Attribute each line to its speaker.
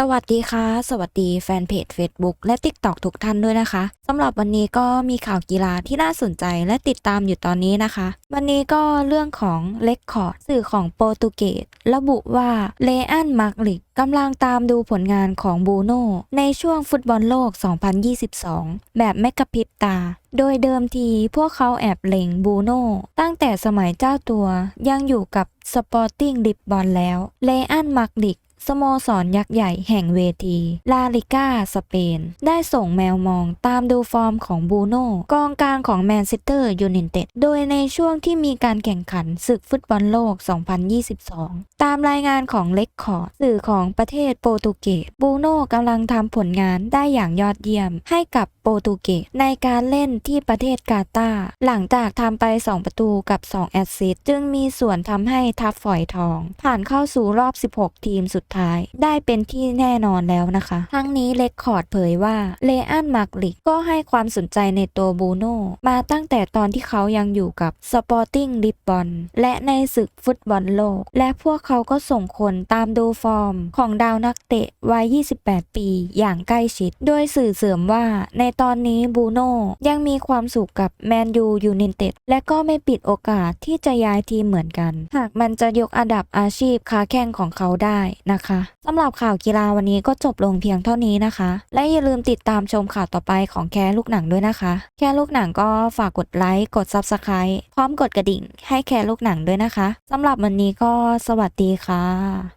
Speaker 1: สวัสดีค่ะ สวัสดีแฟนเพจ Facebook และ TikTok ทุกท่านด้วยนะคะสำหรับวันนี้ก็มีข่าวกีฬาที่น่าสนใจและติดตามอยู่ตอนนี้นะคะ วันนี้ก็เรื่องของเลคคอร์ดสื่อของโปรตุเกสระบุว่าเลอันมาร์กลิกกำลังตามดูผลงานของบูโน่ในช่วงฟุตบอลโลก 2022 แบบไม่กระพริบตา โดยเดิมทีพวกเขาแอบเล็งบูโน่ตั้งแต่สมัยเจ้าตัวยังอยู่กับสปอร์ติ้งลิบบอลแล้ว เลอันมาร์กลิก สโมสรยักษ์ใหญ่แห่งเวที ลาลิก้า สเปน ได้ส่งแมวมองตามดูฟอร์มของบูโน่กองกลางของแมนเชสเตอร์ยูไนเต็ด โดยในช่วงที่มีการแข่งขันศึกฟุตบอลโลก 2022 ตามรายงานของเล็กคอร์ดสื่อของประเทศโปรตุเกส บูโน่กำลังทำผลงานได้อย่างยอดเยี่ยมให้กับโปรตุเกสในการเล่นที่ประเทศกาตาร์หลังจากทำไป 2 ประตูกับ 2 แอสซิสต์จึงมีส่วนทำให้ทัพฝอยทอง ผ่านเข้าสู่รอบ 16 ทีมสุดท้าย ได้เป็นที่แน่นอนแล้วนะคะ ทั้งนี้เลคคอร์ดเผยว่าเลอันมาร์กลิกก็ให้ความสนใจในตัวบูโน่มาตั้งแต่ตอนที่เขายังอยู่กับสปอร์ติ้งลิบบอลและในศึกฟุตบอลโลก และพวกเขาก็ส่งคนตามดูฟอร์ม ของดาวนักเตะวัย 28 ปีอย่างใกล้ชิด โดยสื่อเสริมว่าในตอนนี้บูโน่ยังมีความสุขกับแมนยูยูไนเต็ดและก็ไม่ปิดโอกาสที่จะย้ายทีมเหมือนกัน หากมันจะยกอันดับอาชีพค้าแข่งของเขาได้นะคะสำหรับข่าวกีฬาวันนี้ก็จบลงเพียงเท่านี้นะคะ และอย่าลืมติดตามชมข่าวต่อไปของแค่ลูกหนังด้วยนะคะ แค่ลูกหนังก็ฝากกดไลค์กด Subscribe พร้อมกดกระดิ่ง ให้แค่ลูกหนังด้วยนะคะสำหรับวันนี้ก็สวัสดีค่ะ